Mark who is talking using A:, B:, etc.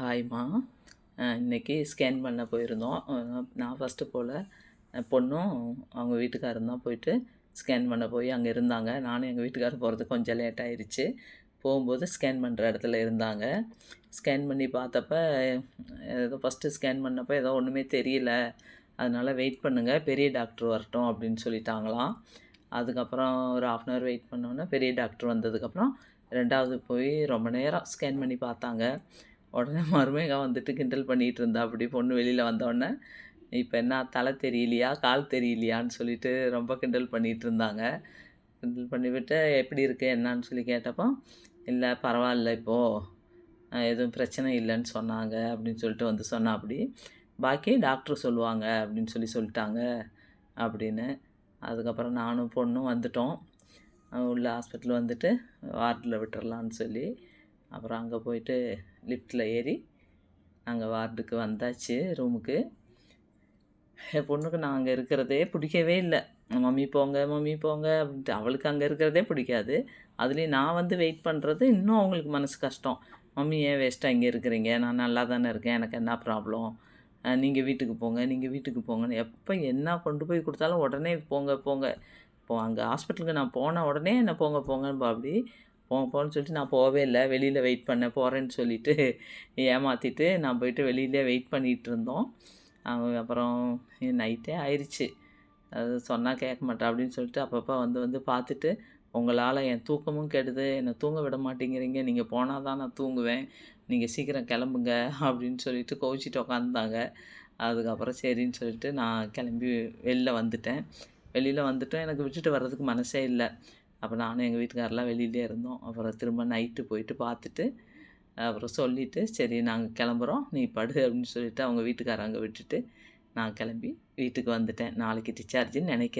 A: ஹாய்மா இன்றைக்கி ஸ்கேன் பண்ண போயிருந்தோம். நான் ஃபஸ்ட்டு போல் பொண்ணும் அவங்க வீட்டுக்காரரும் தான் போயிட்டு ஸ்கேன் பண்ண போய் அங்கே இருந்தாங்க. நானும் எங்கள் வீட்டுக்காரர் போகிறது கொஞ்சம் லேட் ஆயிடுச்சு போகும்போது ஸ்கேன் பண்ணுற இடத்துல இருந்தாங்க. ஸ்கேன் பண்ணி பார்த்தப்ப ஏதோ ஃபஸ்ட்டு ஸ்கேன் பண்ணப்போ ஏதோ ஒன்றுமே தெரியல. அதனால் வெயிட் பண்ணுங்கள் பெரிய டாக்டர் வரட்டும் அப்படின்னு சொல்லிட்டாங்களாம். அதுக்கப்புறம் ஒரு ஆஃப் அன் ஹவர் வெயிட் பண்ணோன்னே பெரிய டாக்டர் வந்ததுக்கப்புறம் ரெண்டாவது போய் ரொம்ப நேரம் ஸ்கேன் பண்ணி பார்த்தாங்க. உடனே மருமேகா வந்துட்டு கிண்டல் பண்ணிகிட்டு இருந்தா. அப்படி பொண்ணு வெளியில் வந்தோடனே இப்போ என்ன தலை தெரியலையா கால் தெரியலையான்னு சொல்லிட்டு ரொம்ப கிண்டல் பண்ணிகிட்டு இருந்தாங்க. கிண்டல் பண்ணிவிட்டு எப்படி இருக்கு என்னன்னு சொல்லி கேட்டப்போ இல்லை பரவாயில்ல இப்போது எதுவும் பிரச்சனை இல்லைன்னு சொன்னாங்க அப்படின்னு சொல்லிட்டு வந்து சொன்னா அப்படி பாக்கி டாக்டர் சொல்லுவாங்க அப்படின்னு சொல்லி சொல்லிட்டாங்க அப்படின்னு. அதுக்கப்புறம் நானும் பொண்ணும் வந்துட்டோம். உள்ள ஹாஸ்பிட்டல் வந்துட்டு வார்டில் விட்டுறலான்னு சொல்லி அப்புறம் அங்கே போயிட்டு லிஃப்ட்டில் ஏறி நாங்கள் வார்டுக்கு வந்தாச்சு ரூமுக்கு என் பொண்ணுக்கு நான் அங்கே இருக்கிறதே பிடிக்கவே இல்லை. மம்மி போங்க மம்மி போங்க அப்படின்ட்டு அவளுக்கு அங்கே இருக்கிறதே பிடிக்காது. அதுலேயும் நான் வந்து வெயிட் பண்ணுறது இன்னும் அவங்களுக்கு மனசு கஷ்டம். மம்மி ஏன் வேஸ்ட்டாக இங்கே இருக்கிறீங்க? நான் நல்லா தானே இருக்கேன். எனக்கு என்ன ப்ராப்ளம் நீங்கள் வீட்டுக்கு போங்க நீங்கள் வீட்டுக்கு போங்கன்னு எப்போ என்ன கொண்டு போய் கொடுத்தாலும் உடனே போங்க போங்க. இப்போ அங்கே ஹாஸ்பிட்டலுக்கு நான் போன உடனே என்ன போங்க போங்கன்னு அப்படி போங்க போன்னு சொல்லிட்டு நான் போகவே இல்லை. வெளியில் வெயிட் பண்ண போகிறேன்னு சொல்லிட்டு ஏமாற்றிட்டு நான் போயிட்டு வெளியிலே வெயிட் பண்ணிகிட்டு இருந்தோம். அவங்க அப்புறம் நைட்டே ஆயிடுச்சு அது சொன்னால் கேட்க மாட்டேன் அப்படின்னு சொல்லிட்டு அப்பப்போ வந்து வந்து பார்த்துட்டு உங்களால் என் தூக்கமும் கெடுது. என்னை தூங்க விட மாட்டேங்கிறீங்க. நீங்கள் போனால் தான் நான் தூங்குவேன். நீங்கள் சீக்கிரம் கிளம்புங்க. அப்படின்னு சொல்லிட்டு கோவிச்சிட்டு உக்காந்தாங்க அதுக்கப்புறம் சரின்னு சொல்லிட்டு நான் கிளம்பி வெளில வந்துட்டேன். வெளியில் வந்துட்டோம். எனக்கு விட்டுட்டு வர்றதுக்கு மனசே இல்லை. அப்போ நானும் எங்கள் வீட்டுக்காரெலாம் வெளியிலே இருந்தோம். அப்புறம் திரும்ப நைட்டு போயிட்டு பார்த்துட்டு அப்புறம் சொல்லிவிட்டு சரி நாங்கள் கிளம்புறோம். நீ படு அப்படின்னு சொல்லிவிட்டு அவங்க வீட்டுக்காரங்க விட்டுட்டு நான் கிளம்பி வீட்டுக்கு வந்துட்டேன். நாளைக்கு டிஸ்சார்ஜுன்னு நினைக்கிறேன்.